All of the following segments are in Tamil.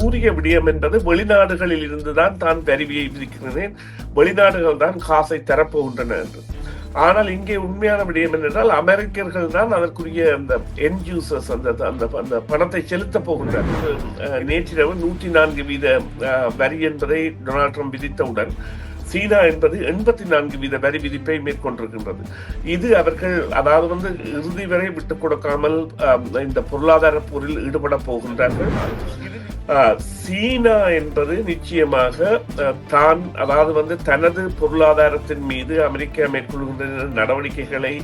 கூறிய விடயம் என்பது வெளிநாடுகளில் இருந்துதான் தான் வரிவியை விதிக்கிறேன் வெளிநாடுகள் தான் காசை தரப்போகின்றன என்று. ஆனால் இங்கே உண்மையான விடயம் என்னென்றால் அமெரிக்கர்கள் தான் அதற்குரிய அந்த என் யூசர்ஸ் அந்த அந்த அந்த பணத்தை செலுத்த போகின்றனர். நேற்றிரவு நூற்றி நான்கு வீத வரி என்பதை டொனால்ட் ட்ரம்ப் விதித்தவுடன் சீனா என்பது எண்பத்தி நான்கு வீத வரி விதிப்பை மேற்கொண்டிருக்கின்றது. இது அவர்கள் அதாவது வந்து இறுதி வரை விட்டுக் கொடுக்காமல் இந்த பொருளாதார போரில் ஈடுபட போகின்றார்கள். சீனா என்பது நிச்சயமாக தான் அதாவது வந்து தனது பொருளாதாரத்தின் மீது அமெரிக்கா மேற்கொள்கின்ற நடவடிக்கைகளை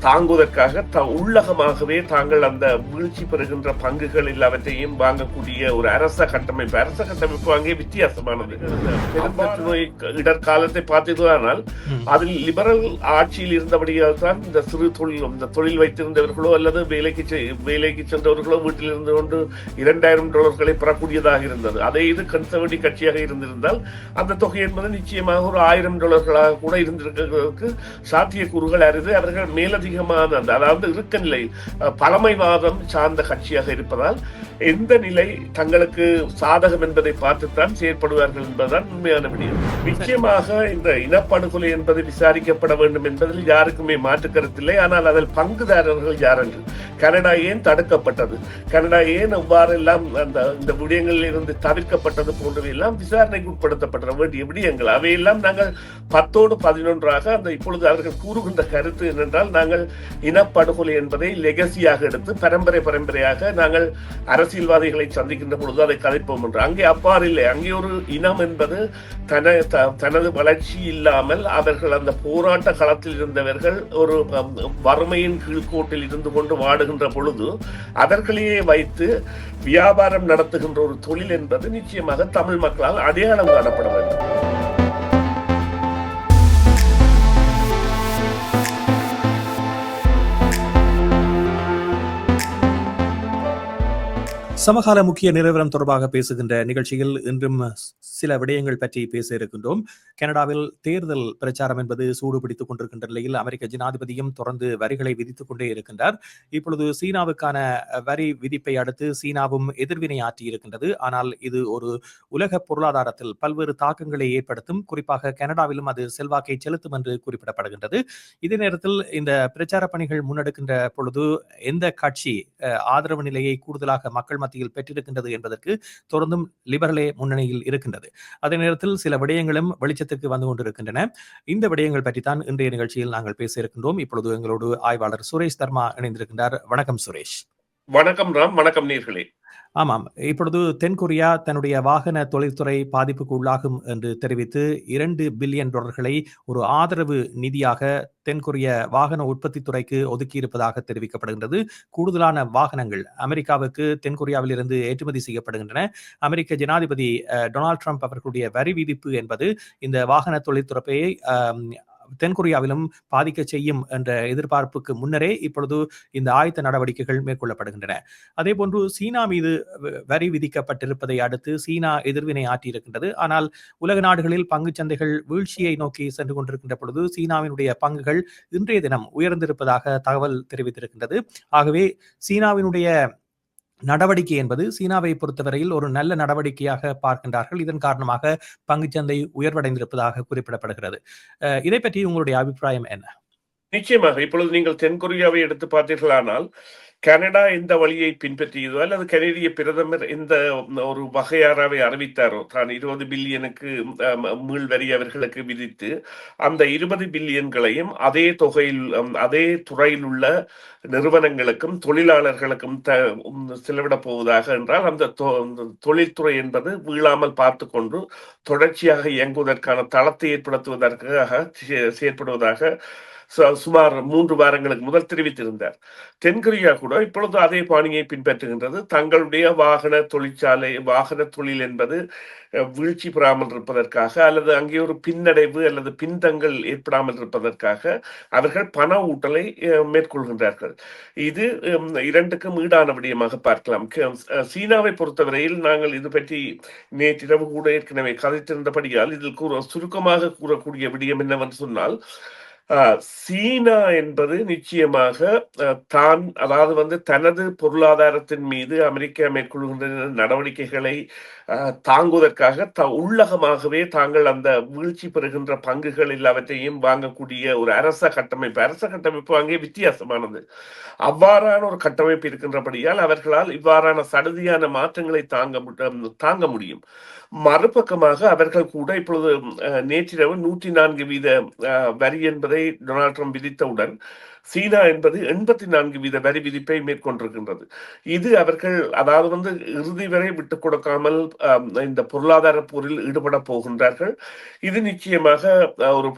தாங்குவதற்காக த உள்ளகமாகவே தாங்கள் அந்த வீழ்ச்சி பெறுகின்ற பங்குகள் எல்லாவற்றையும் வாங்கக்கூடிய ஒரு அரச கட்டமைப்பு. அரச கட்டமைப்பு அங்கே வித்தியாசமானது. பெருந்தொற்று நோய் இடர்காலத்தை பார்த்தீர்களானால் அதில் லிபரல் ஆட்சியில் இருந்தபடியால் தான் இந்த சிறு தொழில் இந்த தொழில் வைத்திருந்தவர்களோ அல்லது வேலைக்கு வேலைக்கு சென்றவர்களோ வீட்டில் இருந்து கொண்டு இரண்டாயிரம் டாலர்களை பெறக்கூடியதாக இருந்தது. அதே இது கன்சர்வேட்டிவ் கட்சியாக இருந்திருந்தால் அந்த தொகை என்பது நிச்சயமாக ஒரு ஆயிரம் டாலர்களாக கூட இருந்திருக்கிறதுக்கு சாத்தியக்கூறுகள் அறிந்து அவர்கள் மேலதிகமான அந்த அதாவது இருக்க நிலை பழமைவாதம் சார்ந்த கட்சியாக இருப்பதால் எந்த நிலை தங்களுக்கு சாதகம் என்பதை பார்த்துத்தான் செயற்படுவார்கள் என்பதுதான் உண்மையான விடயம். நிச்சயமாக இந்த இனப்படுகொலை என்பது விசாரிக்கப்பட வேண்டும் என்பதில் யாருக்குமே மாற்று கருத்தில்லை ஆனால் அதில் பங்குதாரர்கள் யாரென்று கனடா ஏன் தடுக்கப்பட்டது? கனடா ஏன் அவ்வாறெல்லாம் அந்த இந்த விடயங்களில் இருந்து தவிர்க்கப்பட்டது போன்றவை எல்லாம் விசாரணைக்கு உட்படுத்தப்பட வேண்டிய விடயங்கள். அவையெல்லாம் நாங்கள் பத்தோடு பதினொன்றாக அந்த இப்பொழுது அவர்கள் கூறுகின்ற கருத்து என்னென்றால் நாங்கள் இனப்படுகொலை என்பதை லெகசியாக எடுத்து பரம்பரை பரம்பரையாக நாங்கள் அரசியல்வாதிகளை சந்திக்கின்ற பொழுது அதை கதைப்போம் என்று. அங்கே அப்பாறு இல்லை. அங்கே ஒரு இனம் என்பது தன தனது வளர்ச்சி இல்லாமல் அவர்கள் அந்த போராட்ட களத்தில் இருந்தவர்கள் ஒரு வறுமையின் கீழ்கோட்டில் இருந்து கொண்டு வாடுகின்ற பொழுது அவர்களையே வைத்து வியாபாரம் நடத்துகின்ற ஒரு தொழில் என்பது நிச்சயமாக தமிழ் மக்களால் அடையாளம் காணப்பட வேண்டும். சமகால முக்கிய நிலவரம் தொடர்பாக பேசுகின்ற நிகழ்ச்சியில் இன்றும் சில விடயங்கள் பற்றி பேச இருக்கின்றோம். கனடாவில் தேர்தல் பிரச்சாரம் என்பது சூடு பிடித்துக் கொண்டிருக்கின்ற நிலையில் அமெரிக்க ஜனாதிபதியும் தொடர்ந்து வரிகளை விதித்துக் கொண்டே இருக்கின்றார். இப்பொழுது சீனாவுக்கான வரி விதிப்பை அடுத்து சீனாவும் எதிர்வினை ஆற்றி இருக்கின்றது. ஆனால் இது ஒரு உலக பொருளாதாரத்தில் பல்வேறு தாக்கங்களை ஏற்படுத்தும். குறிப்பாக கனடாவிலும் அது செல்வாக்கை செலுத்தும் என்று குறிப்பிடப்படுகின்றது. இதே நேரத்தில் இந்த பிரச்சார பணிகள் முன்னெடுக்கின்ற பொழுது எந்த கட்சி அஹ், ஆதரவு நிலையை கூடுதலாக மக்கள் மத்தியில் பெற்றிருக்கின்றது என்பதற்கு தொடர்ந்தும் லிபரலே முன்னணியில் இருக்கின்றது. அதே நேரத்தில் சில விடயங்களும் வெளிச்சத்துக்கு வந்து கொண்டிருக்கின்றன. இந்த விடயங்கள் பற்றி தான் இன்றைய நிகழ்ச்சியில் நாங்கள் பேச இருக்கின்றோம். இப்பொழுது எங்களோடு ஆய்வாளர் சுரேஷ் தர்மா இணைந்திருக்கின்றார். வணக்கம் சுரேஷ். வணக்கம் ராம் வணக்கம் நேர்களே. ஆமாம். இப்பொழுது தென்கொரியா தன்னுடைய வாகன தொழில்துறை பாதிப்புக்கு உள்ளாகும் என்று தெரிவித்து இரண்டு பில்லியன் டாலர்களை ஒரு ஆதரவு நிதியாக தென்கொரிய வாகன உற்பத்தி துறைக்கு ஒதுக்கியிருப்பதாக தெரிவிக்கப்படுகின்றது. கூடுதலான வாகனங்கள் அமெரிக்காவுக்கு தென்கொரியாவில் இருந்து ஏற்றுமதி செய்யப்படுகின்றன. அமெரிக்க ஜனாதிபதி டொனால்ட் ட்ரம்ப் அவர்களுடைய வரி விதிப்பு என்பது இந்த வாகன தொழில்துறையை தென்கொரியாவிலும் பாதிக்க செய்யும் என்ற எதிர்பார்ப்புக்கு முன்னரே இப்பொழுது இந்த ஆயத்த நடவடிக்கைகள் மேற்கொள்ளப்படுகின்றன. அதே போன்று சீனா மீது வ- வரி விதிக்கப்பட்டிருப்பதை அடுத்து சீனா எதிர்வினை ஆற்றியிருக்கின்றது. ஆனால் உலக நாடுகளில் பங்குச் சந்தைகள் வீழ்ச்சியை நோக்கி சென்று கொண்டிருக்கின்ற பொழுது சீனாவினுடைய பங்குகள் இன்றைய தினம் உயர்ந்திருப்பதாக தகவல் தெரிவித்திருக்கின்றது. ஆகவே சீனாவினுடைய நடவடிக்கை என்பது சீனாவை பொறுத்தவரையில் ஒரு நல்ல நடவடிக்கையாக பார்க்கின்றார்கள். இதன் காரணமாக பங்குச்சந்தை உயர்வடைந்திருப்பதாக குறிப்பிடப்படுகிறது. அஹ் இதை பற்றி உங்களுடைய அபிப்பிராயம் என்ன? நிச்சயமாக. இப்பொழுது நீங்கள் தென்கொரியாவை எடுத்து பார்த்தீர்களானால் கனடா எந்த வழியை பின்பற்றியதோ அல்லது கனேடிய பிரதமர் எந்த ஒரு வகையாராவை அறிவித்தாரோ தான் இருபது பில்லியனுக்கு அம், மீள் வரி அவர்களுக்கு விதித்து அந்த இருபது பில்லியன்களையும் அதே தொகையில் அதே துறையில் உள்ள நிறுவனங்களுக்கும் தொழிலாளர்களுக்கும் த உம், செலவிடப் போவதாக என்றால் அந்த தொ- தொழில்துறை என்பது வீழாமல் பார்த்து கொண்டு தொடர்ச்சியாக இயங்குவதற்கான தளத்தை ஏற்படுத்துவதற்காக செயற்படுவதாக சுமார் மூன்று வாரங்களுக்கு முதல் தெரிவித்திருந்தார். தென்கொரியா கூட இப்பொழுது அதே பாணியை பின்பற்றுகின்றது. தங்களுடைய வாகன தொழிற்சாலை வாகன தொழில் என்பது வீழ்ச்சி பெறாமல் இருப்பதற்காக அல்லது அங்கே ஒரு பின்னடைவு அல்லது பின்தங்கள் ஏற்படாமல் இருப்பதற்காக அவர்கள் பண ஊட்டலை மேற்கொள்கின்றார்கள். இது இரண்டுக்கும் ஈடான விடயமாக பார்க்கலாம். சீனாவை பொறுத்தவரையில் நாங்கள் இது பற்றி நேற்றிரவு கூட ஏற்கனவே கதைத்திருந்தபடியால் இதில் கூற சுருக்கமாக கூறக்கூடிய விடயம் என்னவென்று சொன்னால் சீனா என்பது நிச்சயமாக தான் அதாவது வந்து தனது பொருளாதாரத்தின் மீது அமெரிக்கா மேற்கொள்கின்ற நடவடிக்கைகளை தாங்குவதற்காக த உள்ளகமாகவே தாங்கள் அந்த வீழ்ச்சி பெறுகின்ற பங்குகள் எல்லாவற்றையும் வாங்கக்கூடிய ஒரு அரச கட்டமைப்பு. அரச கட்டமைப்பு அங்கே வித்தியாசமானது. அவ்வாறான ஒரு கட்டமைப்பு இருக்கின்றபடியால் அவர்களால் இவ்வாறான சடுதியான மாற்றங்களை தாங்க தாங்க முடியும். மறுபக்கமாக அவர்கள் கூட இப்பொழுது நேற்றிரவு நூற்றி நான்கு வீத வரி என்பதை டொனால்ட் ட்ரம்ப் விதித்தவுடன் சீனா என்பது எண்பத்தி நான்கு வீத வரி விதிப்பை மேற்கொண்டிருக்கின்றது. இது அவர்கள் அதாவது வந்து இறுதி வரை விட்டுக் கொடுக்காமல் இந்த பொருளாதார போரில் ஈடுபட போகின்றார்கள். இது நிச்சயமாக ஒரு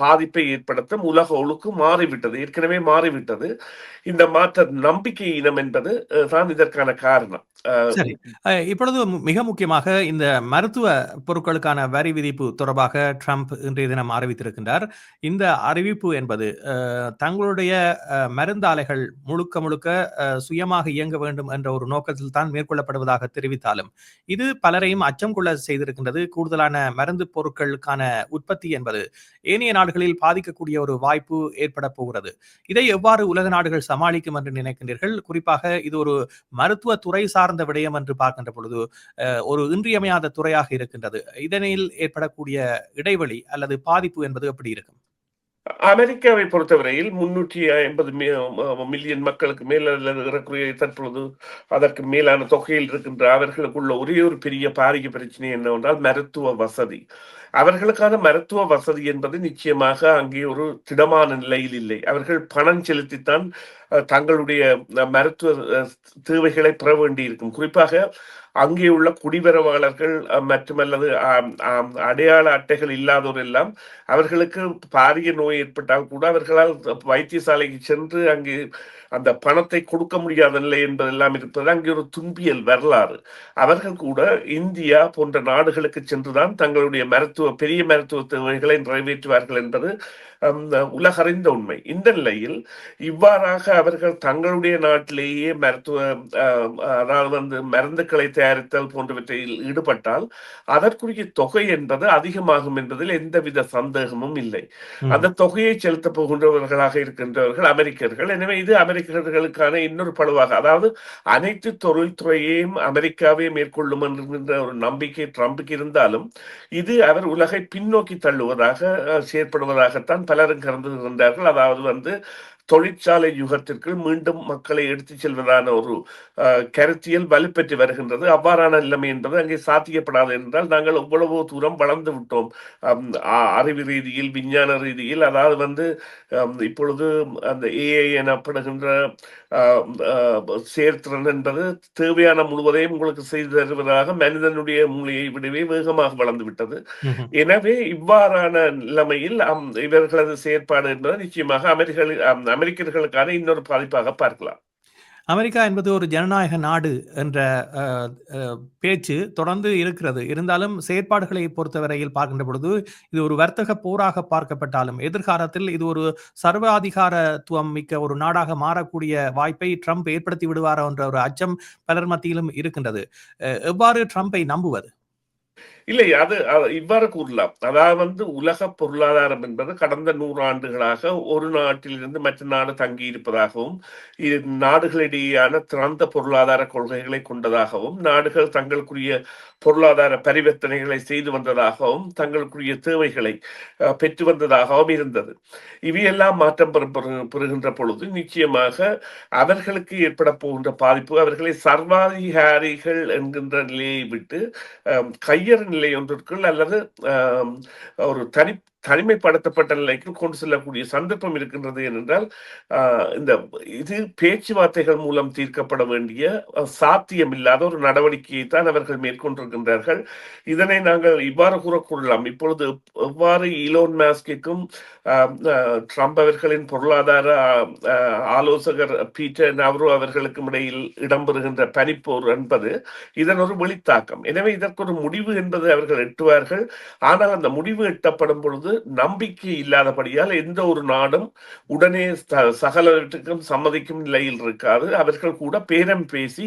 பாதிப்பை ஏற்படுத்தும் உலக ஒழுக்கு மாறிவிட்டது ஏற்கனவே மாறிவிட்டது. இந்த மாற்ற நம்பிக்கை இனம் என்பது தான் இதற்கான காரணம். சரி. இப்பொழுது மிக முக்கியமாக இந்த மருத்துவ பொருட்களுக்கான வரி விதிப்பு தொடர்பாக ட்ரம்ப் இன்றைய தினம் அறிவித்திருக்கின்றார். இந்த அறிவிப்பு என்பது அஹ், தங்களுடைய அவர்களுடைய மருந்தாலைகள் முழுக்க முழுக்க சுயமாக இயங்க வேண்டும் என்ற ஒரு நோக்கத்தில் தான் மேற்கொள்ளப்படுவதாக தெரிவித்தாலும் இது பலரையும் அச்சம் கொள்ள செய்திருக்கின்றது. கூடுதலான மருந்து பொருட்களுக்கான உற்பத்தி என்பது ஏனைய நாடுகளில் பாதிக்கக்கூடிய ஒரு வாய்ப்பு ஏற்பட போகிறது. இதை எவ்வாறு உலக நாடுகள் சமாளிக்கும் என்று நினைக்கின்றீர்கள்? குறிப்பாக இது ஒரு மருத்துவ துறை சார்ந்த விடயம் என்று பார்க்கின்ற பொழுது ஒரு இன்றியமையாத துறையாக இருக்கின்றது. இதனில் ஏற்படக்கூடிய இடைவெளி அல்லது பாதிப்பு என்பது எப்படி இருக்கும்? அமெரிக்காவை பொறுத்தவரையில் முன்னூற்றி ஐம்பது மில்லியன் மக்களுக்கு மேல அல்லது தற்பொழுது அதற்கு மேலான தொகையில் இருக்கின்ற அவர்களுக்குள்ள ஒரே ஒரு பெரிய பாரிய பிரச்சனை என்னவென்றால் மருத்துவ வசதி. அவர்களுக்கான மருத்துவ வசதி என்பது நிச்சயமாக அங்கே ஒரு திடமான நிலையில் இல்லை. அவர்கள் பணம் செலுத்தித்தான் தங்களுடைய மருத்துவ தேவைகளை பெற வேண்டியிருக்கும். குறிப்பாக அங்கே உள்ள குடிபெறவாளர்கள் மற்றும் அல்லது அடையாள அட்டைகள் இல்லாதோர் எல்லாம் அவர்களுக்கு பாரிய நோய் ஏற்பட்டால் கூட அவர்களால் வைத்தியசாலைக்கு சென்று அங்கு அந்த பணத்தை கொடுக்க முடியாத நிலை என்பதெல்லாம் இருப்பது அங்கே ஒரு துன்பியல் வரலாறு. அவர்கள் கூட இந்தியா போன்ற நாடுகளுக்கு சென்றுதான் தங்களுடைய மருத்துவ பெரிய மருத்துவ தேவைகளை நிறைவேற்றுவார்கள் என்பது உலகறிந்த உண்மை. இந்த நிலையில் இவ்வாறாக அவர்கள் தங்களுடைய நாட்டிலேயே மருத்துவ அதாவது வந்து மருந்துகளை தயாரித்தல் போன்றவற்றில் ஈடுபட்டால் அதற்குரிய தொகை என்பது அதிகமாகும் என்பதில் எந்தவித சந்தேகமும் இல்லை. அந்த தொகையை செலுத்த போகின்றவர்களாக இருக்கின்றவர்கள் அமெரிக்கர்கள். எனவே இது அமெரிக்கர்களுக்கான இன்னொரு பழுவாக அதாவது அனைத்து தொழில்துறையையும் அமெரிக்காவே மேற்கொள்ளும் என்கின்ற ஒரு நம்பிக்கை ட்ரம்புக்கு இருந்தாலும் இது அவர் உலகை பின்னோக்கி தள்ளுவதாக செயற்படுவதாகத்தான் பலரும் கருதுகின்றார்கள். அதாவது வந்து தொழிற்சாலை யுகத்திற்கு மீண்டும் மக்களை எடுத்துச் செல்வதான ஒரு கருத்தியல் வலுப்பெற்று வருகின்றது. அவ்வாறான நிலைமை என்பது அங்கே சாத்தியப்படாது என்றால் நாங்கள் எவ்வளவோ தூரம் வளர்ந்து விட்டோம். அறிவு ரீதியில் விஞ்ஞான ரீதியில் அதாவது வந்து இப்பொழுது அந்த ஏஐ எனப்படுகின்ற சேர்த்திறன் என்பது தேவையான முழுவதையும் உங்களுக்கு செய்து தருவதாக மனிதனுடைய மூளையை விடவே வேகமாக வளர்ந்து விட்டது. எனவே இவ்வாறான நிலைமையில் இவர்களது செயற்பாடு என்பது நிச்சயமாக அமெரிக்க அம், அமெரிக்கர்களுக்கான இன்னொரு பாதிப்பாக பார்க்கலாம். அமெரிக்கா என்பது ஒரு ஜனநாயக நாடு என்ற பேச்சு தொடர்ந்து இருக்கிறது. இருந்தாலும் செயற்பாடுகளை பொறுத்தவரையில் பார்க்கின்ற பொழுது இது ஒரு வர்த்தக போராக பார்க்கப்பட்டாலும் எதிர்காலத்தில் இது ஒரு சர்வாதிகாரத்துவம் மிக்க ஒரு நாடாக மாறக்கூடிய வாய்ப்பை ட்ரம்ப் ஏற்படுத்தி விடுவாரோ என்ற ஒரு அச்சம் பலர் மத்தியிலும் இருக்கின்றது. எவ்வாறு ட்ரம்பை நம்புவது? இல்லை அது இவ்வாறு கூறலாம். அதாவது வந்து உலக பொருளாதாரம் என்பது கடந்த நூறு ஆண்டுகளாக ஒரு நாட்டிலிருந்து மற்ற நாடு தங்கி இருப்பதாகவும் நாடுகளிடையேயான திறந்த பொருளாதார கொள்கைகளை கொண்டதாகவும் நாடுகள் தங்களுக்குரிய பொருளாதார பரிவர்த்தனைகளை செய்து வந்ததாகவும் தங்களுக்குரிய தேவைகளை பெற்று வந்ததாகவும் இருந்தது. இவையெல்லாம் மாற்றம் பெறுகின்ற பொழுது நிச்சயமாக அவர்களுக்கு ஏற்பட போகின்ற பாதிப்பு அவர்களை சர்வாதிகாரிகள் என்கின்ற நிலையை விட்டு அஹ், சூழ்நிலை நிலை ஒன்றிற்குள் அல்லது ஒரு தனி தனிமைப்படுத்தப்பட்ட நிலைக்கு கொண்டு செல்லக்கூடிய சந்தர்ப்பம் இருக்கின்றது ஏனென்றால் இந்த இது பேச்சுவார்த்தைகள் மூலம் தீர்க்கப்பட வேண்டிய சாத்தியமில்லாத ஒரு நடவடிக்கையை தான் அவர்கள் மேற்கொண்டிருக்கின்றார்கள். இதனை நாங்கள் இவ்வாறு கூறக்கூடலாம். இப்பொழுது எவ்வாறு இலோன் மாஸ்கிக்கும் அஹ், ட்ரம்ப் அவர்களின் பொருளாதார ஆலோசகர் பீட்டர் நவ்ரோ அவர்களுக்கும் இடையில் இடம்பெறுகின்ற பனிப்போர் என்பது இதன் ஒரு வெளித்தாக்கம். எனவே இதற்கு ஒரு முடிவு என்பது அவர்கள் எட்டுவார்கள். ஆனால் அந்த முடிவு எட்டப்படும் பொழுது நம்பிக்கை இல்லாதபடியால் எந்த ஒரு நாடும் உடனே சகலவற்றுக்கும் சம்மதிக்கும் நிலையில் இருக்காது. அவர்கள் கூட பேரம் பேசி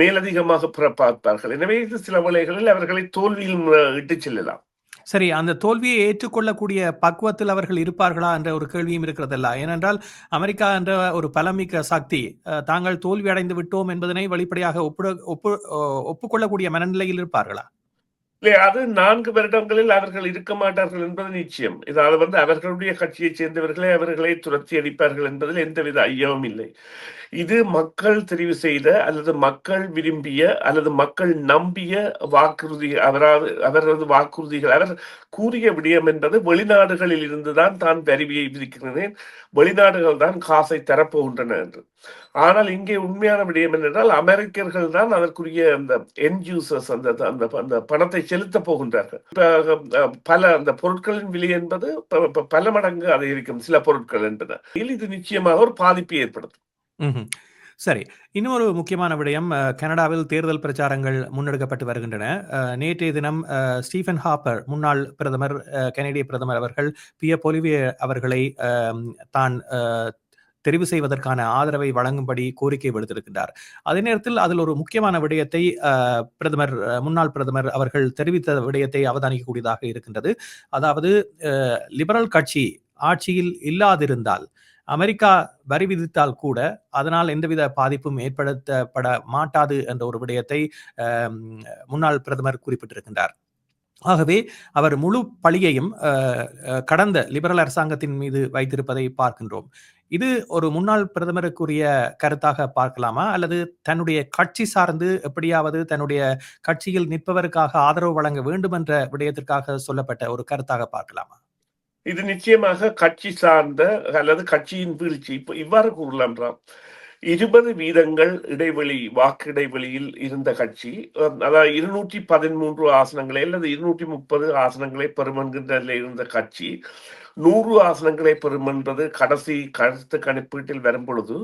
மேலதிகமாக பிற பார்ப்பார்கள். எனவே இது சில வேளைகளில் அவர்களை தோல்வியில் இட்டு இட்டுச் செல்லலாம். சரி அந்த தோல்வியை ஏற்றுக்கொள்ளக்கூடிய பக்குவத்தில் அவர்கள் இருப்பார்களா என்ற ஒரு கேள்வியும் இருக்கிறதல்ல. ஏனென்றால் அமெரிக்கா என்ற ஒரு பலமிக்க சக்தி அஹ், தாங்கள் தோல்வி அடைந்து விட்டோம் என்பதனை வெளிப்படையாக ஒப்பு ஒப்பு ஒப்புக்கொள்ளக்கூடிய மனநிலையில் இருப்பார்களா? இல்லை அது நான்கு வருடங்களில் அவர்கள் இருக்க மாட்டார்கள் என்பது நிச்சயம். இதாவது வந்து அவர்களுடைய கட்சியைச் சேர்ந்தவர்களே அவர்களை துரத்தி அடிப்பார்கள் என்பதில் எந்தவித ஐயமும் இல்லை. இது மக்கள் தெரிவு செய்த அல்லது மக்கள் விரும்பிய அல்லது மக்கள் நம்பிய வாக்குறுதி அவரது அவரது வாக்குறுதிகள் அவர் கூறிய விடயம் என்பது வெளிநாடுகளில் இருந்துதான் தான் வரிவியை விதிக்கிறேன் வெளிநாடுகள் தான் காசை தரப்போகின்றன என்று. ஆனால் இங்கே உண்மையான விடயம் என்னென்றால் அமெரிக்கர்கள் தான் அதற்குரிய அந்த என் அந்த அந்த அந்த பணத்தை செலுத்த போகின்றார்கள். பல அந்த பொருட்களின் விலை என்பது பல மடங்கு அதிகரிக்கும் சில பொருட்கள் என்பது இது நிச்சயமாக ஒரு பாதிப்பை ஏற்படுத்தும். சரி இன்னொரு முக்கியமான விடயம் கனடாவில் தேர்தல் பிரச்சாரங்கள் முன்னெடுக்கப்பட்டு வருகின்றன. அஹ், நேற்றைய தினம் அஹ், ஸ்டீஃபன் ஹாப்பர் முன்னாள் பிரதமர் அஹ், பிரதமர் அவர்கள் பிய பொலிவிய அவர்களை அஹ், தான் அஹ், தெரிவு செய்வதற்கான ஆதரவை வழங்கும்படி கோரிக்கை விடுத்திருக்கின்றார். அதே நேரத்தில் அதில் ஒரு முக்கியமான விடயத்தை அஹ், பிரதமர் அஹ், முன்னாள் பிரதமர் அவர்கள் தெரிவித்த விடயத்தை அவதானிக்கக்கூடியதாக இருக்கின்றது. அதாவது அஹ், லிபரல் கட்சி ஆட்சியில் இல்லாதிருந்தால் அமெரிக்கா வரி விதித்தால் கூட அதனால் எந்தவித பாதிப்பும் ஏற்படுத்தப்பட மாட்டாது என்ற ஒரு விடயத்தை முன்னாள் பிரதமர் குறிப்பிட்டிருக்கின்றார். ஆகவே அவர் முழு பழியையும் அஹ், கடந்த லிபரல் அரசாங்கத்தின் மீது வைத்திருப்பதை பார்க்கின்றோம். இது ஒரு முன்னாள் பிரதமருக்குரிய கருத்தாக பார்க்கலாமா? அல்லது தன்னுடைய கட்சி சார்ந்து எப்படியாவது தன்னுடைய கட்சியில் நிற்பவருக்காக ஆதரவு வழங்க வேண்டும் என்ற விடயத்திற்காக சொல்லப்பட்ட ஒரு கருத்தாக பார்க்கலாமா? இது நிச்சயமாக கட்சி சார்ந்த அல்லது கட்சியின் வீழ்ச்சி. இப்போ இவ்வாறு கூறலாம் இருபது வீதங்கள் இடைவெளி வாக்கு இடைவெளியில் இருந்த கட்சி அதாவது இருநூற்றி பதிமூன்று ஆசனங்களை அல்லது இருநூற்றி முப்பது ஆசனங்களை பெறும் என்கின்ற இருந்த கட்சி நூறு ஆசனங்களை பெறும் என்பது கடைசி கருத்து கணிப்பீட்டில் வரும் பொழுது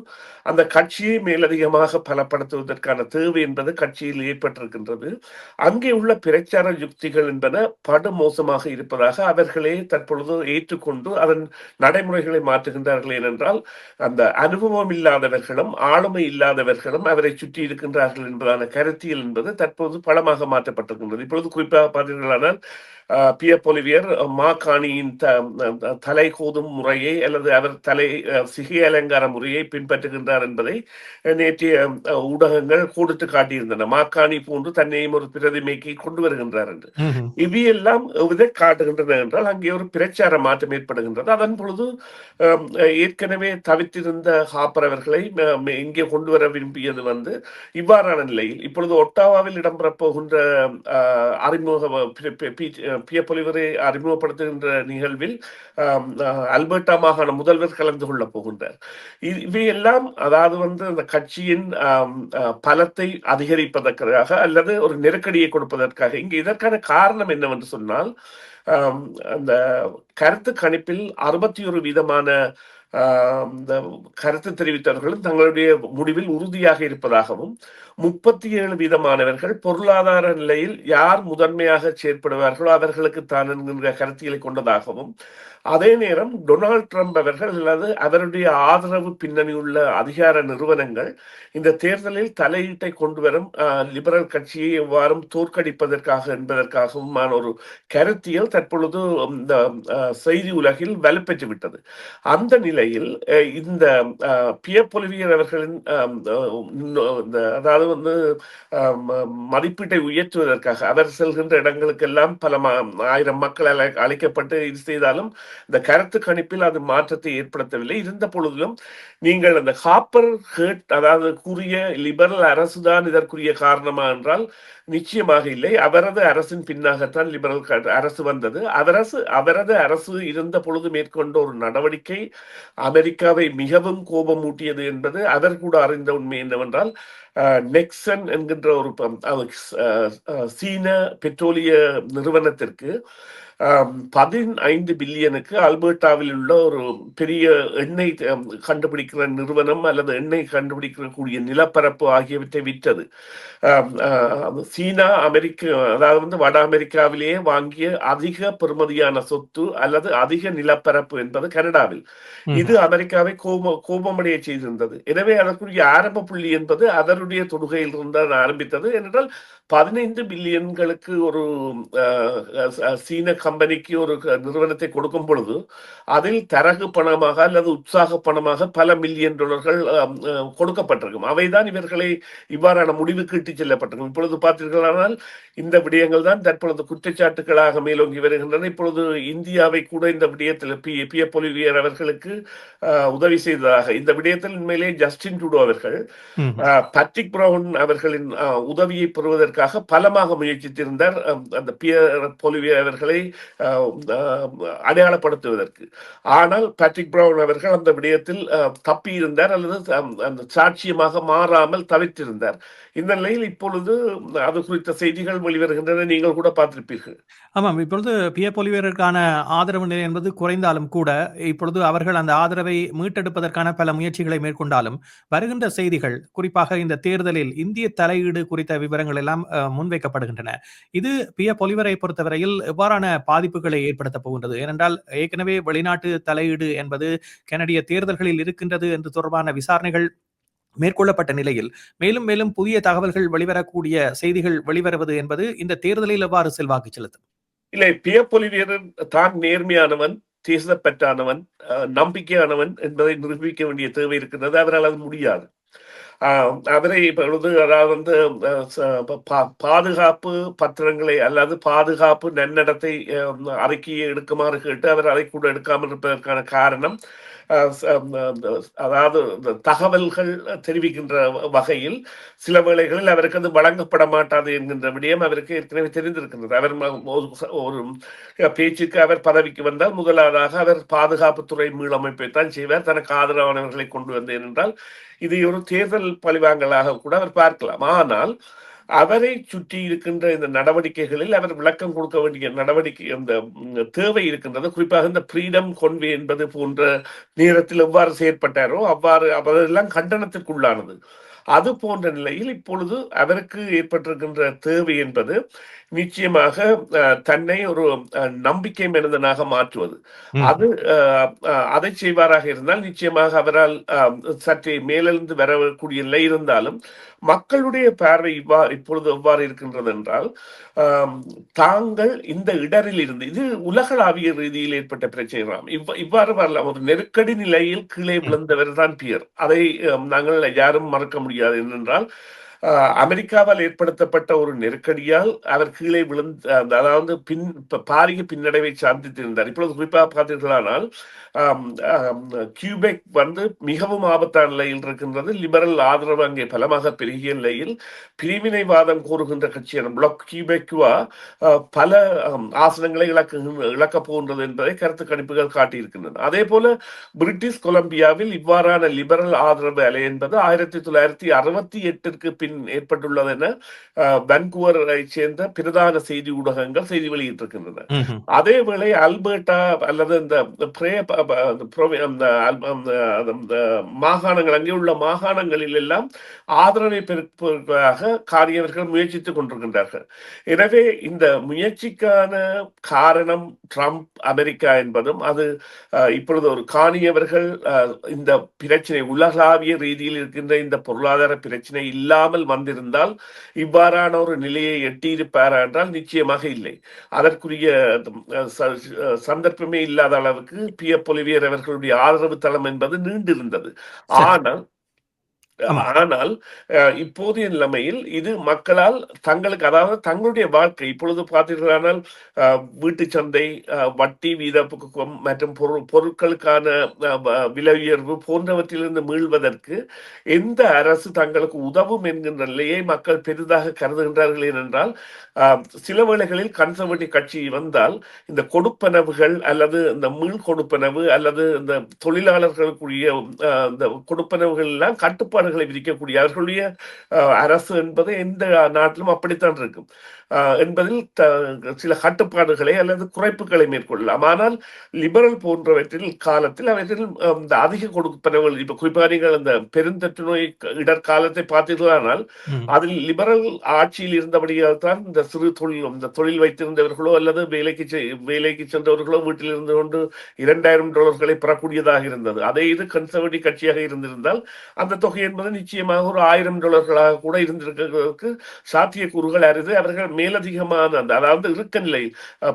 அந்த கட்சியை மேலதிகமாக பலப்படுத்துவதற்கான தேவை என்பது கட்சியில் ஏற்பட்டிருக்கின்றது. அங்கே உள்ள பிரச்சார யுக்திகள் என்பன படுமோசமாக இருப்பதாக அவர்களே தற்பொழுது ஏற்றுக்கொண்டு அதன் நடைமுறைகளை மாற்றுகின்றார்கள். ஏனென்றால் அந்த அனுபவம் இல்லாதவர்களும் ஆளுமை இல்லாதவர்களும் அவரை சுற்றி இருக்கின்றார்கள் என்பதான கருத்தியல் என்பது தற்போது பலமாக மாற்றப்பட்டிருக்கின்றது. இப்பொழுது குறிப்பாக பார்த்தீர்களானால் அஹ், பிய பொலிவியர் மாகாணியின் காணியின் த- தலை கோதும் முறையை அல்லது அவர் தலை சிகை அலங்கார முறையை பின்பற்றுகின்றார் என்பதை நேற்றைய ஊடகங்கள் கொடுத்து காட்டியிருந்தன. மாக்காணி போன்று தன்னையும் ஒரு பிரதிமைக்கு கொண்டு வருகின்றார் என்று. இவையெல்லாம் இதை காட்டுகின்றன என்றால் அங்கே ஒரு பிரச்சார மாற்றம் ஏற்படுகின்றது. அதன் பொழுது ஏற்கனவே தவித்திருந்த ஹாப்பர் அவர்களை இங்கே கொண்டு வர விரும்பியது வந்து இவ்வாறான நிலையில் இப்பொழுது ஒட்டாவாவில் இடம்பெறப் போகின்ற அறிமுக பிய பொலிவரை அறிமுகப்படுத்துகின்ற நிகழ்வில் அல்பர்டா மாகாண முதல்வர் கலந்து கொள்ள போகின்றார். இவையெல்லாம் அதாவது வந்து அந்த கட்சியின் பலத்தை அதிகரிப்பதற்காக அல்லது ஒரு நெருக்கடியை கொடுப்பதற்காக. இங்கே இதற்கான காரணம் என்னவென்று சொன்னால் அந்த கருத்து கணிப்பில் அறுபத்தி ஒரு வீதமான இந்த கருத்து தெரிவித்தவர்களும் தங்களுடைய முடிவில் உறுதியாக இருப்பதாகவும் முப்பத்தி ஏழு வீதமானவர்கள் பொருளாதார நிலையில் யார் முதன்மையாக செயற்படுவார்களோ அவர்களுக்கு தான் என்கின்ற கருத்தியலை கொண்டதாகவும் அதே நேரம் டொனால்ட் ட்ரம்ப் அவர்கள் அல்லது அவருடைய ஆதரவு பின்னணி உள்ள அதிகார நிறுவனங்கள் இந்த தேர்தலில் தலையீட்டை கொண்டு வரும் லிபரல் கட்சியை எவ்வாறும் தோற்கடிப்பதற்காக என்பதற்காகவுமான ஒரு கருத்தியல் தற்பொழுது இந்த செய்தி உலகில் வலுப்பெற்று விட்டது. அந்த நிலையில் இந்த பிய பொலிவியர் அவர்களின் இந்த அதாவது வந்து மதிப்பீட்டை உயர்த்துவதற்காக அவர் செல்கின்ற இடங்களுக்கெல்லாம் பல ஆயிரம் மக்கள் அழை அழைக்கப்பட்டு இது செய்தாலும் இந்த கருத்து கணிப்பில் அது மாற்றத்தை ஏற்படுத்தவில்லை. இருந்த பொழுதிலும் நீங்கள் அந்த ஹாப்பர் ஹேட் அதாவது கூறிய லிபரல் அரசுதான் இதற்குரிய காரணமா என்றால் நிச்சயமாக இல்லை. அவரது அரசின் பின்னாகத்தான் லிபரல் அரசு வந்தது. அவரசு அவரது அரசு இருந்த பொழுது மேற்கொண்ட ஒரு நடவடிக்கை அமெரிக்காவை மிகவும் கோபமூட்டியது என்பது அவர் கூட அறிந்த உண்மை என்னவென்றால் நெக்ஸன் நெக்சன் என்கின்ற ஒரு சீன பெட்ரோலிய நிறுவனத்திற்கு பதினைந்து பில்லியனுக்கு அல்பர்டாவில் உள்ள ஒரு பெரிய எண்ணெய் கண்டுபிடிக்கிற நிறுவனம் அல்லது எண்ணெய் கண்டுபிடிக்கக்கூடிய நிலப்பரப்பு ஆகியவற்றை விற்றது. சீனா அமெரிக்க அதாவது வந்து வட அமெரிக்காவிலேயே வாங்கிய அதிக பெறுமதியான சொத்து அல்லது அதிக நிலப்பரப்பு என்பது கனடாவில். இது அமெரிக்காவை கோப கோபமடைய செய்திருந்தது. எனவே அதற்குரிய ஆரம்ப புள்ளி என்பது அவருடைய தொடுகையில் இருந்தால் ஆரம்பித்தது. ஏனென்றால் பதினைந்து பில்லியன்களுக்கு ஒரு சீன கம்பெனிக்கு ஒரு நிறுவனத்தை கொடுக்கும் பொழுது அதில் தரகு பணமாக அல்லது உற்சாக பணமாக பல மில்லியன் டாலர்கள் கொடுக்கப்பட்டிருக்கும். அவைதான் இவர்களை இவ்வாறான முடிவுக்கு இட்டுச் செல்லப்பட்டிருக்கும். இப்பொழுது பார்த்தீர்களானால் இந்த விடயங்கள் தான் தற்பொழுது குற்றச்சாட்டுகளாக மேலோங்கி வருகின்றன. இப்பொழுது இந்தியாவை கூட இந்த விடயத்தில் பி பி எப் ஒலிவியர் அவர்களுக்கு உதவி செய்ததாக இந்த விடயத்தில் உண்மையிலே ஜஸ்டின் ட்ரூடோ அவர்கள் பட்ரிக் பிரவுன் அவர்களின் உதவியை பெறுவதற்காக பலமாக முயற்சித்திருந்தார். அந்த பியர் பொலிவியர் அவர்களை அடையாளப்படுத்துவதற்கு. ஆனால் பேட்ரிக் பிரவுன் அவர்கள் அந்த விடயத்தில் அஹ், தப்பியிருந்தார் அல்லது அந்த சாட்சியமாக மாறாமல் தவிர்த்திருந்தார் இந்த நிலையில் இப்பொழுது அது குறித்த செய்திகள் வெளிவருகின்றன. நீங்கள் கூட பார்த்திருப்பீர்கள். ஆமாம் இப்பொழுது பிய பொலிவேருக்கான ஆதரவு நிலை என்பது குறைந்தாலும் கூட இப்பொழுது அவர்கள் அந்த ஆதரவை மீட்டெடுப்பதற்கான பல முயற்சிகளை மேற்கொண்டாலும் வருகின்ற செய்திகள் குறிப்பாக இந்த தேர்தலில் இந்திய தலையீடு குறித்த விவரங்கள் எல்லாம் முன்வைக்கப்படுகின்றன. இது பிய ஒலிவரை பொறுத்தவரையில் எவ்வாறான பாதிப்புகளை ஏற்படுத்தப் போகின்றது? ஏனென்றால் ஏற்கனவே வெளிநாட்டு தலையீடு என்பது கனடிய தேர்தல்களில் இருக்கின்றது என்று தொடர்பான விசாரணைகள் மேற்கொள்ளப்பட்ட நிலையில் மேலும் மேலும் புதிய தகவல்கள் வெளிவரக்கூடிய செய்திகள் வெளிவருவது என்பது இந்த தேர்தலில் எவ்வாறு செல்வாக்கு செலுத்தும்? இல்லை பிய பொலிவியரன் தான் நேர்மையானவன் தேசப்பற்றானவன் நம்பிக்கையானவன் என்பதை நிரூபிக்க வேண்டிய தேவை இருக்கின்றது. அவரால் அது முடியாது. அவரை இப்பொழுது அதாவது வந்து பாதுகாப்பு பத்திரங்களை அல்லது பாதுகாப்பு நன்னடத்தை அறிக்கையை எடுக்குமாறு கேட்டு அவர் அதை கூட எடுக்காமல் இருப்பதற்கான காரணம் அதாவது தகவல்கள் தெரிவிக்கின்ற வகையில் சில வேளைகளில் அவருக்கு அது வழங்கப்பட மாட்டாது என்கின்ற விடயம் அவருக்கு ஏற்கனவே தெரிந்திருக்கின்றது. அவர் ஒரு- ஒரு பேச்சுக்கு அவர் பதவிக்கு வந்தால் முதலாவதாக அவர் பாதுகாப்புத்துறை மீளமைப்பை தான் செய்வார். தனக்கு ஆதரவானவர்களை கொண்டு வந்தேன் என்றால் இது ஒரு தேர்தல் பழிவாங்கலாக கூட அவர் பார்க்கலாம். ஆனால் அவரை சுற்றி இருக்கின்ற இந்த நடவடிக்கைகளில் அவர் விளக்கம் கொடுக்க வேண்டிய நடவடிக்கை அந்த தேவை இருக்கின்றது. குறிப்பாக இந்த ஃப்ரீடம் கொன்வே என்பது போன்ற நேரத்தில் எவ்வாறு செயற்பட்டாரோ அவ்வாறு அவரெல்லாம் கண்டனத்திற்குள்ளானது. அது போன்ற நிலையில் இப்பொழுது அவருக்கு ஏற்பட்டிருக்கின்ற தேவை என்பது நிச்சயமாக தன்னை ஒரு நம்பிக்கை மனிதனாக மாற்றுவது. அது அதை செய்வாராக இருந்தால் நிச்சயமாக அவரால் சற்றே மேலிருந்து வரக்கூடிய நிலை இருந்தாலும் மக்களுடைய பார்வை இவ்வா இப்பொழுது எவ்வாறு இருக்கின்றது என்றால் தாங்கள் இந்த இடரில் இருந்து இது உலகளாவிய ரீதியில் ஏற்பட்ட பிரச்சனைகளாம். இவ் இவ்வாறு வரலாம். ஒரு நெருக்கடி நிலையில் கீழே விழுந்தவர் தான் பியர். அதை நாங்கள் யாரும் மறக்க முடியாது. என்னென்றால் அமெரிக்காவால் ஏற்படுத்தப்பட்ட ஒரு நெருக்கடியால் அவர் கீழே விழுந்து அதாவது பின் பாரிய பின்னடைவை சாந்தித்திருந்தார் இப்பொழுது குறிப்பாக பார்த்தீர்களானால் கியூபெக் வந்து மிகவும் ஆபத்தான நிலையில் இருக்கின்றது. லிபரல் ஆதரவு அங்கே பலமாக பெருகிய நிலையில் பிரிவினைவாதம் கூறுகின்ற கட்சியான பிளாக் கியூபெக்குவா பல ஆசனங்களை இழக்கு இழக்கப் போகின்றது என்பதை கருத்து கணிப்புகள் காட்டியிருக்கின்றன. அதே போல பிரிட்டிஷ் கொலம்பியாவில் இவ்வாறான லிபரல் ஆதரவு அலை என்பது ஆயிரத்தி தொள்ளாயிரத்தி அறுபத்தி எட்டிற்கு பின் ஏற்பட்டுள்ளது என வான்கூவரை சேர்ந்த பிரதான செய்தி ஊடகங்கள் செய்தி வெளியிட்டிருக்கின்றன. அதே வேளை அல்பர்டா அல்லது இந்த பிரே மாகாணங்கள் அங்கே உள்ள மாகாணங்களில் எல்லாம் ஆதரவை பெருப்பதற்காக காரியவர்கள் முயற்சித்துக் கொண்டிருக்கின்றார்கள் எனவே இந்த முயற்சிக்கான காரணம் ட்ரம்ப் அமெரிக்கா என்பதும் அது இப்பொழுது ஒரு காணியவர்கள் இந்த பிரச்சனை உலகளாவிய ரீதியில் இருக்கின்ற இந்த பொருளாதார பிரச்சனை இல்லாமல் வந்திருந்தால் இவ்வாறான ஒரு நிலையை எட்டியிருப்பாரா என்றால் நிச்சயமாக இல்லை அதற்குரிய சந்தர்ப்பமே இல்லாத அளவுக்கு பி எப் பொலிவியர் அவர்களுடைய ஆதரவு தளம் என்பது நீண்டிருந்தது. ஆனால். ஆனால் இப்போதைய நிலைமையில் இது மக்களால் தங்களுக்கு அதாவது தங்களுடைய வாழ்க்கை இப்பொழுது பார்த்தீர்களானால் வீட்டு சந்தை வட்டி வீதம் மற்றும் பொருள் பொருட்களுக்கான விலை உயர்வு போன்றவற்றிலிருந்து மீள்வதற்கு எந்த அரசு தங்களுக்கு உதவும் என்கின்ற நிலையை மக்கள் பெரிதாக கருதுகின்றார்கள் ஏனென்றால் ஆஹ், சில வேளைகளில் கன்சர்வேட்டிவ் கட்சி வந்தால் இந்த கொடுப்பனவுகள் அல்லது இந்த மீள் கொடுப்பனவு அல்லது இந்த தொழிலாளர்களுக்குரிய இந்த கொடுப்பனவுகள் எல்லாம் கட்டுப்பாடு கட்டுப்பாடுகளை விதிக்கக்கூடிய அவர்களுடைய அரசு என்பது எந்த நாட்டிலும் அப்படித்தான் இருக்கும். என்பதில் சில கட்டுப்பாடுகளை அல்லது குறைப்புகளை மேற்கொள்ளலாம். ஆனால் லிபரல் போன்றவற்றில் காலத்தில் அவற்றில் இந்த அதிக கொடுப்பனவுகள் இப்ப குறிப்பாக நீங்கள் அந்த பெருந்தொற்று நோய் இடர்காலத்தை பார்த்தீர்களானால். அதில் லிபரல் ஆட்சியில் இருந்தபடியால் தான் இந்த சிறு தொழில் இந்த தொழில் வைத்திருந்தவர்களோ அல்லது வேலைக்கு வேலைக்கு சென்றவர்களோ வீட்டில் இருந்து கொண்டு இரண்டாயிரம் டாலர்களை பெறக்கூடியதாக இருந்தது. அதே இது கன்சர்வேட்டிவ் கட்சியாக இருந்திருந்தால் அந்த தொகை என்பது நிச்சயமாக ஒரு ஆயிரம் டாலர்களாக கூட இருந்திருக்கிறதுக்கு சாத்தியக்கூறுகள் அறிது அவர்கள் மேலதிகமான அந்த அதாவது இருக்க நிலை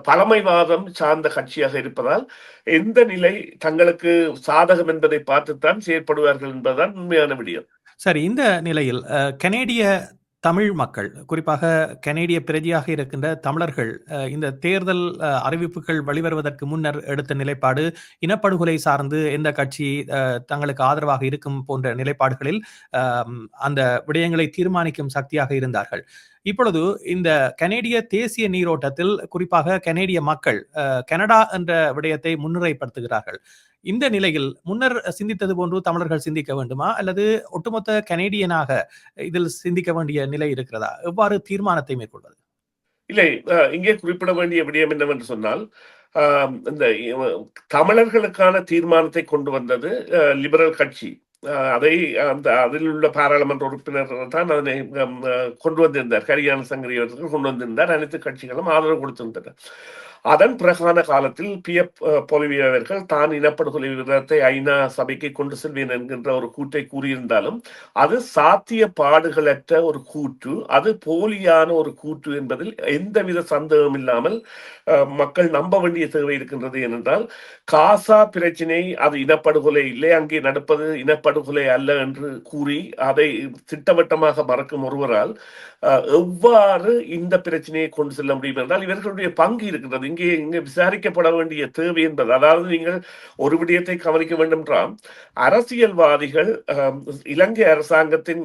பழமைவாதம் சார்ந்த கட்சியாக இருப்பதால் எந்த நிலை தங்களுக்கு சாதகம் என்பதை பார்த்துத்தான் செயற்படுவார்கள் என்பதுதான் உண்மையான விடயம் சரி இந்த நிலையில் கனேடிய தமிழ் மக்கள் குறிப்பாக கனேடிய பிரதியாக இருக்கின்ற தமிழர்கள் அஹ், இந்த தேர்தல் அறிவிப்புகள் வெளிவருவதற்கு முன்னர் எடுத்த நிலைப்பாடு இனப்படுகொலை சார்ந்து எந்த கட்சி அஹ், தங்களுக்கு ஆதரவாக இருக்கும் போன்ற நிலைப்பாடுகளில் அந்த விடயங்களை தீர்மானிக்கும் சக்தியாக இருந்தார்கள். இப்பொழுது இந்த கனேடிய தேசிய நீரோட்டத்தில் குறிப்பாக கனேடிய மக்கள் அஹ், கனடா என்ற விடயத்தை முன்னுரைப்படுத்துகிறார்கள் இந்த நிலையில் முன்னர் சிந்தித்தது போன்று தமிழர்கள் சிந்திக்க வேண்டுமா? அல்லது ஒட்டுமொத்த கனேடியனாக இதில் சிந்திக்க வேண்டிய நிலை இருக்கிறதா? எவ்வாறு தீர்மானத்தை மேற்கொள்வது? இல்லை இங்கே குறிப்பிட வேண்டிய விடயம் என்னவென்று சொன்னால் இந்த தமிழர்களுக்கான தீர்மானத்தை கொண்டு வந்தது லிபரல் கட்சி. அதை அந்த அதில் உள்ள பாராளுமன்ற உறுப்பினர் தான் அதனை கொண்டு வந்திருந்தார். கரியான சங்கரி அவர்கள் கொண்டு வந்திருந்தார். அனைத்து கட்சிகளும் ஆதரவு கொடுத்திருந்தனர். அதன் பிரகான காலத்தில் பி எஃப் பொலிவியவர்கள் தான் இனப்படுகொலை விவரத்தை ஐநா சபைக்கு கொண்டு செல்வேன் என்கின்ற ஒரு கூட்டை கூறியிருந்தாலும் அது சாத்திய பாடுகளற்ற ஒரு கூற்று அது போலியான ஒரு கூற்று என்பதில் எந்தவித சந்தேகம் இல்லாமல் மக்கள் நம்ப வேண்டிய தேவை இருக்கின்றது ஏனென்றால் காசா பிரச்சினை அது இனப்படுகொலை இல்லை அங்கே நடப்பது இனப்படுகொலை அல்ல என்று கூறி அதை திட்டவட்டமாக மறக்கும் ஒருவரால் அஹ், எவ்வாறு இந்த பிரச்சனையை கொண்டு செல்ல முடியும் என்றால் இவர்களுடைய பங்கு இருக்கின்றது. இங்கே இங்கே விசாரிக்கப்பட வேண்டிய தேவை என்பது. அதாவது நீங்கள் ஒரு விடயத்தை கவனிக்க வேண்டும் என்றால் அரசியல்வாதிகள் இலங்கை அரசாங்கத்தின்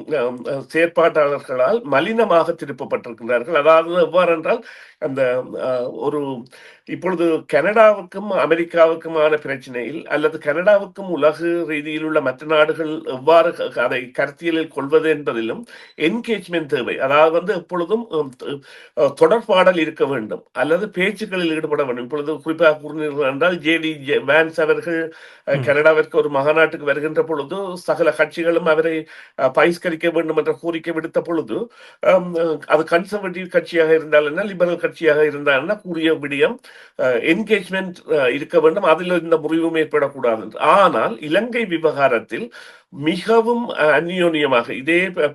செயற்பாட்டாளர்களால் மலினமாக திருப்பப்பட்டிருக்கிறார்கள். அதாவது எவ்வாறு என்றால் அந்த ஒரு இப்பொழுது கனடாவுக்கும் அமெரிக்காவுக்குமான பிரச்சனையில் அல்லது கனடாவுக்கும் உலக ரீதியில் உள்ள மற்ற நாடுகள் எவ்வாறு அதை கருத்தியலில் கொள்வது என்பதிலும் என்கேஜ்மெண்ட் தேவை. அதாவது வந்து எப்பொழுதும் தொடர்பாடல் இருக்க வேண்டும். அல்லது பேச்சுக்களில் ஈடுபட வேண்டும். இப்பொழுது குறிப்பாக கூறினீர்கள் என்றால் ஜேடி வேன்ஸ் அவர்கள். கனடாவிற்கு ஒரு மகாநாட்டுக்கு வருகின்ற பொழுது சகல கட்சிகளும் அவரை பகிஷ்கரிக்க வேண்டும் என்ற கோரிக்கை விடுத்த பொழுது அது கன்சர்வேட்டிவ் கட்சியாக இருந்தால் என்ன லிபரல் கட்சியாக இருந்தால் என்ன கூறிய விடயம் என்கேஜ்மெண்ட் இருக்க வேண்டும். அதில் இந்த முறிவும் ஏற்படக்கூடாது. ஆனால் இலங்கை விவகாரத்தில் மிகவும் அந்யோன்யமாக இதே ப-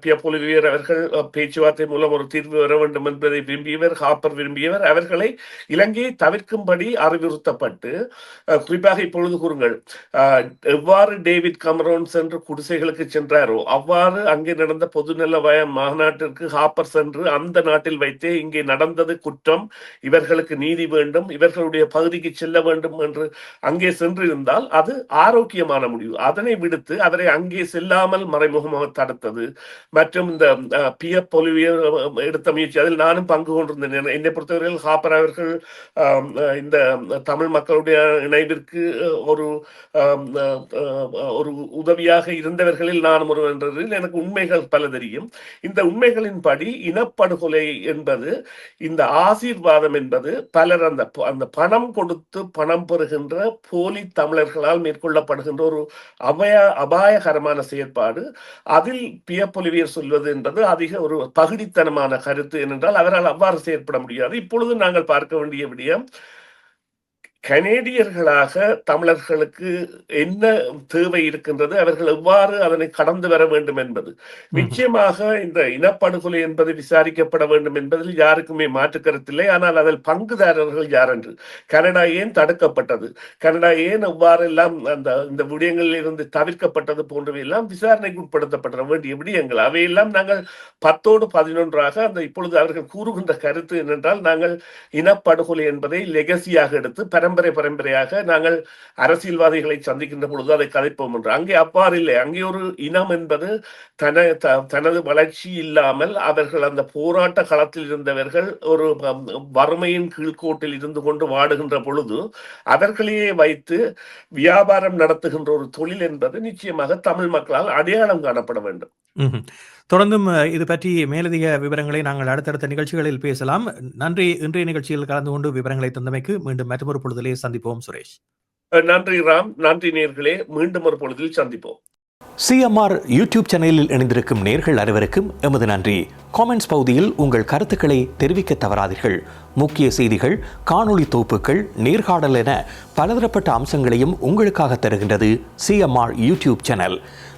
அவர்கள் பேச்சுவார்த்தை மூலம் ஒரு தீர்வு வர வேண்டும் என்பதை விரும்பியவர் ஹாப்பர் விரும்பியவர். அவர்களை இலங்கையை தவிர்க்கும்படி அறிவுறுத்தப்பட்டு குறிப்பாக இப்பொழுது கூறுங்கள் எவ்வாறு டேவிட் கமரோன் சென்று குடிசைகளுக்கு சென்றாரோ அவ்வாறு அங்கே நடந்த பொதுநல வய மாநாட்டிற்கு ஹாப்பர் சென்று அந்த நாட்டில் வைத்தே இங்கே நடந்தது குற்றம். இவர்களுக்கு நீதி வேண்டும் இவர்களுடைய பகுதிக்கு செல்ல வேண்டும் என்று அங்கே சென்றிருந்தால் அது ஆரோக்கியமான முடிவு. அதனை விடுத்து அவரை அங்கே செல்லாமல் மறைமுகமாக தடுத்தது மற்றும் இந்த பிஎஃப் பொலிவிய எடுத்த முயற்சி அதில் நானும் பங்கு கொண்டிருந்தேன். என்னை பொறுத்தவரையில் ஹாப்பர் அவர்கள் இந்த தமிழ் மக்களுடைய இணைவிற்கு ஒரு ஒரு உதவியாக இருந்தவர்களில் நானும் ஒரு என்றதில் எனக்கு உண்மைகள் பல தெரியும். இந்த உண்மைகளின்படி இனப்படுகொலை என்பது இந்த ஆசீர்வாதம் என்பது பலர் அந்த அந்த பணம் கொடுத்து பணம் பெறுகின்ற போலி தமிழர்களால் மேற்கொள்ளப்படுகின்ற ஒரு அபய அபாயகரமான செயற்பாடு. அதில் பியப்பொலிவியர் சொல்வது என்பது அதிக ஒரு பகுதித்தனமான கருத்து ஏனென்றால் அவரால் அவ்வாறு செயற்பட முடியாது. இப்பொழுது நாங்கள் பார்க்க வேண்டிய விடயம் கனேடியர்களாக தமிழர்களுக்கு என்ன தேவை இருக்கின்றது அவர்கள் எவ்வாறு அதனை கடந்து வர வேண்டும் என்பது. நிச்சயமாக இந்த இனப்படுகொலை என்பது விசாரிக்கப்பட வேண்டும் என்பதில் யாருக்குமே மாற்று கருத்தில்லை ஆனால் அதில் பங்குதாரர்கள் யார் என்று கனடா ஏன் தடுக்கப்பட்டது? கனடா ஏன் எவ்வாறெல்லாம் அந்த இந்த விடயங்களில் இருந்து தவிர்க்கப்பட்டது போன்றவை எல்லாம் விசாரணைக்கு உட்படுத்தப்பட வேண்டிய விடயங்கள். அவையெல்லாம் நாங்கள் பத்தோடு பதினொன்றாக அந்த இப்பொழுது அவர்கள் கூறுகின்ற கருத்து என்னென்றால் நாங்கள் இனப்படுகொலை என்பதை லெகசியாக எடுத்து பரம்பரை பரம்பரையாக நாங்கள் அரசியல்வாதிகளை சந்திக்கின்ற பொழுது அதை கதைப்போம் என்று. அங்கே அவ்வாறு இல்லை. அங்கே ஒரு இனம் என்பது தன தனது வளர்ச்சி இல்லாமல் அவர்கள் அந்த போராட்ட களத்தில் இருந்தவர்கள் ஒரு வறுமையின் கீழ்கோட்டில் இருந்து கொண்டு வாடுகின்ற பொழுது அவர்களையே வைத்து வியாபாரம் நடத்துகின்ற ஒரு தொழில் என்பது நிச்சயமாக தமிழ் மக்களால் அடையாளம் காணப்பட வேண்டும். தொடர்ந்தும் இது பற்றி மேலதிக விவரங்களை நாங்கள் அடுத்தடுத்த நிகழ்ச்சிகளில் பேசலாம். நன்றி. இன்றைய நிகழ்ச்சியில் கலந்து கொண்டு விவரங்களை தந்தமைக்கு மீண்டும் மற்றொரு பொழுதிலே சந்திப்போம் சுரேஷ். நன்றி ராம். நன்றி நேர்களே. மீண்டும் ஒரு பொழுதில் சந்திப்போம். சிஎம்ஆர் யூடியூப் சேனலில் இணைந்திருக்கும் நேர்கள் அனைவருக்கும் எமது நன்றி. காமெண்ட்ஸ் பகுதியில் உங்கள் கருத்துக்களை தெரிவிக்க தவறாதீர்கள். முக்கிய செய்திகள் காணொளி தொகுப்புகள் நேர்காணல் என பலதரப்பட்ட அம்சங்களையும் உங்களுக்காக தருகின்றது சிஎம்ஆர் யூடியூப் சேனல்.